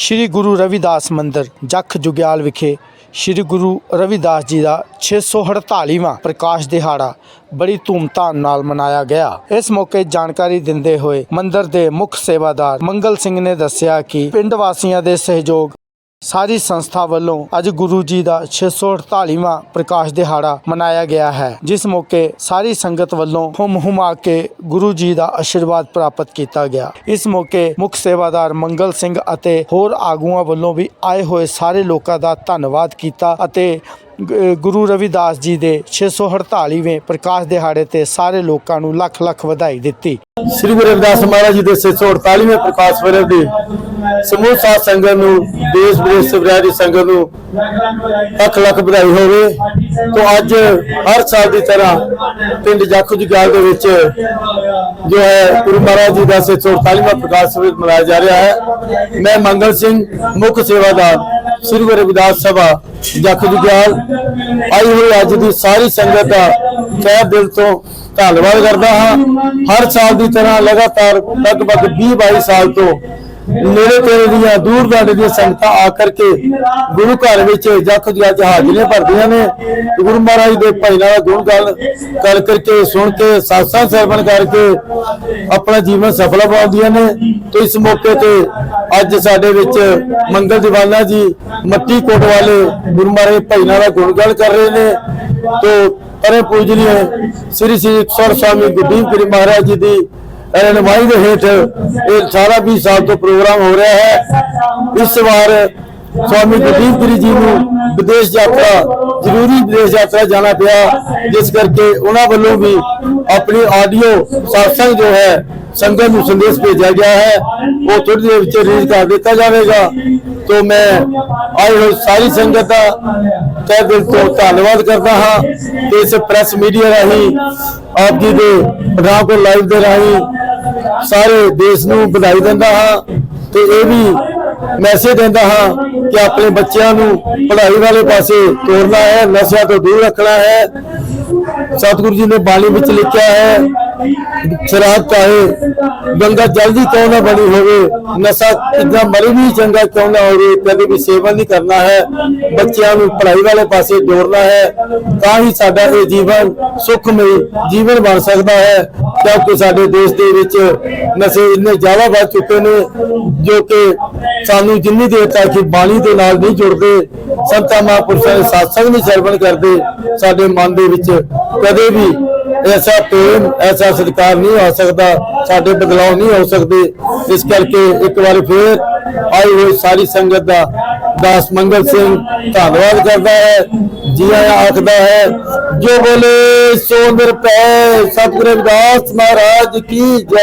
ਸ੍ਰੀ ਗੁਰੂ ਰਵਿਦਾਸ ਮੰਦਿਰ, ਜੱਖ ਜੁਗਿਆਲ ਵਿਖੇ ਸ੍ਰੀ ਗੁਰੂ ਰਵਿਦਾਸ ਜੀ ਦਾ 648ਵਾਂ ਪ੍ਰਕਾਸ਼ ਦਿਹਾੜਾ ਬੜੀ ਧੂਮਧਾਮ ਨਾਲ ਮਨਾਇਆ ਗਿਆ। ਇਸ ਮੌਕੇ ਜਾਣਕਾਰੀ ਦਿੰਦੇ ਹੋਏ ਮੰਦਿਰ ਦੇ ਮੁੱਖ ਸੇਵਾਦਾਰ ਮੰਗਲ ਸਿੰਘ ਨੇ ਦੱਸਿਆ ਕਿ ਪਿੰਡ ਵਾਸੀਆਂ ਦੇ ਸਹਿਯੋਗ ਸਾਰੀ ਸੰਸਥਾ ਵੱਲੋਂ ਅੱਜ ਗੁਰੂ ਜੀ ਦਾ 648ਵਾਂ ਪ੍ਰਕਾਸ਼ ਦਿਹਾੜਾ ਮਨਾਇਆ ਗਿਆ ਹੈ, ਜਿਸ ਮੌਕੇ ਸਾਰੀ ਸੰਗਤ ਵੱਲੋਂ ਹੁਮ ਹੁਮਾ ਕੇ ਗੁਰੂ ਜੀ ਦਾ ਆਸ਼ੀਰਵਾਦ ਪ੍ਰਾਪਤ ਕੀਤਾ ਗਿਆ। ਇਸ ਮੌਕੇ ਮੁੱਖ ਸੇਵਾਦਾਰ ਮੰਗਲ ਸਿੰਘ ਅਤੇ ਹੋਰ ਆਗੂਆਂ ਵੱਲੋਂ ਵੀ ਆਏ ਹੋਏ ਸਾਰੇ ਲੋਕਾਂ ਦਾ ਧੰਨਵਾਦ ਕੀਤਾ ਅਤੇ ਗੁਰੂ ਰਵਿਦਾਸ ਜੀ ਦੇ 648ਵੇਂ ਪ੍ਰਕਾਸ਼ ਦਿਹਾੜੇ ਤੇ ਸਾਰੇ ਲੋਕਾਂ ਨੂੰ ਲੱਖ ਲੱਖ ਵਧਾਈ ਦਿੱਤੀ। ਸ੍ਰੀ ਗੁਰੂ ਰਵਿਦਾਸ ਮਹਾਰਾਜ ਜੀ ਦੇ 648ਵੇਂ ਪ੍ਰਕਾਸ਼ ਪੁਰਬ ਦੀ ਸਮੂਹ ਸਾਧ ਸੰਗਤ ਨੂੰ, ਦੇਸ਼ ਵਿਦੇਸ਼ ਸਭਰਾ ਦੀ ਸੰਗਤ ਨੂੰ ਲੱਖ ਲੱਖ ਵਧਾਈ ਹੋਵੇ ਤੋਂ ਅੱਜ ਹਰ ਸਾਲ ਦੀ ਤਰ੍ਹਾਂ ਪਿੰਡ ਜਾਖੂ ਜਗਾਲ ਦੇ ਵਿੱਚ ਜੋ ਹੈ ਗੁਰੂ ਮਹਾਰਾਜ ਜੀ ਦਾ 648ਵਾਂ ਪ੍ਰਕਾਸ਼ ਪੁਰਬ ਮਨਾਇਆ ਜਾ ਰਿਹਾ ਹੈ। ਮੈਂ ਮੰਗਲ ਸਿੰਘ, ਮੁੱਖ ਸੇਵਾਦਾਰ। ਸ੍ਰੀ ਗੁਰੂ ਰਵਿਦਾਸ ਸਭਾ ਜਾਖੂ ਜਗਾਲ ਆਈ ਹੋਈ ਅੱਜ ਦੀ ਸਾਰੀ ਸੰਗਤ ਦਾ ਤਹਿ ਦਿਲ ਤੋਂ ਧੰਨਵਾਦ ਕਰਦਾ ਹਾਂ। ਹਰ ਸਾਲ ਦੀ ਤਰ੍ਹਾਂ ਲਗਾਤਾਰ ਲਗਭਗ 20 22 ਸਾਲ ਤੋਂ ਨੇੜੇ ਤੇੜੇ ਦੀਆਂ ਦੂਰ ਦਰਾਡੇ ਦੀਆਂ ਸੰਗਤਾਂ ਆ ਕਰਕੇ ਗੁਰੂ ਘਰ ਵਿੱਚ ਜਖ ਜਗ ਹਾਜ਼ਰੀਆਂ ਭਰਦੀਆਂ ਨੇ। ਗੁਰੂ ਮਹਾਰਾਜ ਦੇ ਭਜਨਾਂ ਦਾ ਗੁਣ ਗਾਲ ਕਰ ਕਰਕੇ, ਸੁਣ ਕੇ, ਸਾਸਾਂ ਸਰਵਣ ਕਰਕੇ ਆਪਣਾ ਜੀਵਨ ਸਫਲ ਬਣਾਉਂਦੀਆਂ ਨੇ। ਤੇ ਇਸ ਮੌਕੇ ਤੇ ਅੱਜ ਸਾਡੇ ਵਿੱਚ ਮੰਗਲ ਦੀਵਾਨਾ ਜੀ, ਮੱਟੀ ਕੋਟ ਵਾਲੇ ਗੁਰੂ ਮਹਾਰਾਜ ਦੇ ਦਾ ਗੁਣ ਗੱਲ ਕਰ ਰਹੇ ਨੇ। ਤੇ ਪਰੇ ਪੂਜਨੀਏ, ਸ੍ਰੀ ਸ੍ਰੀ ਸਰ ਸਵਾਮੀ ਗੁਰਦੀਪ ਗਿਰੀ ਮਹਾਰਾਜ ਜੀ ਦੀ ਰਹਿਨਮਾਈ ਦੇ ਹੇਠ ਇਹ ਸਾਰਾ 20 ਸਾਲ ਤੋਂ ਪ੍ਰੋਗਰਾਮ ਹੋ ਰਿਹਾ ਹੈ। ਇਸ ਵਾਰ ਸਵਾਮੀ ਗੁਰਦੀਪ ਗਿਰੀ ਜੀ ਨੂੰ ਵਿਦੇਸ਼ ਯਾਤਰਾ, ਜ਼ਰੂਰੀ ਵਿਦੇਸ਼ ਯਾਤਰਾ ਜਾਣਾ ਪਿਆ, ਜਿਸ ਕਰਕੇ ਉਹਨਾਂ ਵੱਲੋਂ ਵੀ ਆਪਣੀ ਆਡੀਓ satsang ਜੋ ਹੈ, ਸੰਗਤ ਨੂੰ ਸੰਦੇਸ਼ ਭੇਜਿਆ ਗਿਆ ਹੈ। ਉਹ ਥੋੜੀ ਦੇਰ ਵਿੱਚ ਰਿਲੀਜ਼ ਕਰ ਦਿੱਤਾ ਜਾਵੇਗਾ। ਤੋਂ ਮੈਂ ਆਈ ਹੋਈ ਸਾਰੀ ਸੰਗਤ ਦਾ ਤਹਿ ਦਿਲ ਤੋਂ ਧੰਨਵਾਦ ਕਰਦਾ ਹਾਂ ਤੇ ਇਸ ਪ੍ਰੈਸ ਮੀਡੀਆ ਰਾਹੀਂ ਆਪ ਜੀ ਦੇ ਪ੍ਰੋਗਰਾਮ ਕੋ ਲਾਈਵ ਦੇ ਰਾਹੀਂ ਸਾਰੇ ਦੇਸ਼ ਨੂੰ ਵਧਾਈ ਦਿੰਦਾ ਹਾਂ ਤੇ ਇਹ ਵੀ ਮੈਸੇਜ ਦਿੰਦਾ ਹਾਂ ਕਿ ਆਪਣੇ ਬੱਚਿਆਂ ਨੂੰ ਪੜ੍ਹਾਈ ਵਾਲੇ ਪਾਸੇ ਤੋਰਨਾ ਹੈ, ਨਸ਼ਿਆਂ ਤੋਂ ਦੂਰ ਰੱਖਣਾ ਹੈ। ਸਤਿਗੁਰੂ ਜੀ ਨੇ ਬਾਣੀ ਵਿੱਚ ਲਿਖਿਆ ਹੈ ਸ਼ਰਾਬ ਚਾਹੇ ਗੰਗਾ ਜਲਦੀ ਕਿਉਂ ਨਾ ਬਣੀ ਹੋਵੇ, ਨਸ਼ਾ ਕਿੰਨਾ ਮਰੀ ਵੀ ਚੰਗਾ ਕਿਉਂ ਨਾ ਹੋਵੇ, ਕਦੇ ਵੀ ਸੇਵਨ ਨਹੀਂ ਕਰਨਾ ਹੈ, ਬੱਚਿਆਂ ਨੂੰ ਪੜ੍ਹਾਈ ਵਾਲੇ ਪਾਸੇ ਜੋੜਨਾ ਹੈ, ਤਾਂ ਹੀ ਸਾਡਾ ਇਹ ਜੀਵਨ ਸੁਖਮਈ ਜੀਵਨ ਬਣ ਸਕਦਾ ਹੈ, ਕਿਉਂਕਿ ਸਾਡੇ ਦੇਸ਼ ਦੇ ਵਿੱਚ ਨਸ਼ੇ ਇੰਨੇ ਜ਼ਿਆਦਾ ਵੱਧ ਚੁੱਕੇ ਨੇ, ਜੋ ਕਿ ਸਾਨੂੰ ਜਿੰਨੀ ਦੇਰ ਤੱਕ ਬਾਣੀ ਦੇ ਨਾਲ ਨਹੀਂ ਜੁੜਦੇ, ਸੰਤਾਂ, ਮਹਾਂਪੁਰਸ਼ਾਂ ਦੇ satsang ਨਹੀਂ ਸਰਵਣ ਕਰਦੇ, ਸਾਡੇ ਮਨ ਦੇ ਵਿੱਚ ਕਦੇ ਵੀ ਐਸਾ ਪ੍ਰੇਮ, ਐਸਾ ਸਤਿਕਾਰ ਨਹੀਂ ਹੋ ਸਕਦਾ, ਸਾਡੇ ਬਦਲਾਅ ਨਹੀਂ ਹੋ ਸਕਦੇ। ਇਸ ਕਰਕੇ ਇੱਕ ਵਾਰ ਫੇਰ ਆਈ ਹੋਈ ਸਾਰੀ ਸੰਗਤ ਦਾ ਦਾਸ ਮੰਗਲ ਸਿੰਘ ਧੰਨਵਾਦ ਕਰਦਾ ਹੈ। ਜੀ ਆਇਆਂ ਆਖਦਾ ਹੈ, ਜੋ ਬੋਲੇ ਸੋ ਨਿਰਭੈ। ਸਤਿਗੁਰੂ ਰਵਿਦਾਸ ਮਹਾਰਾਜ ਕੀ ਜੈ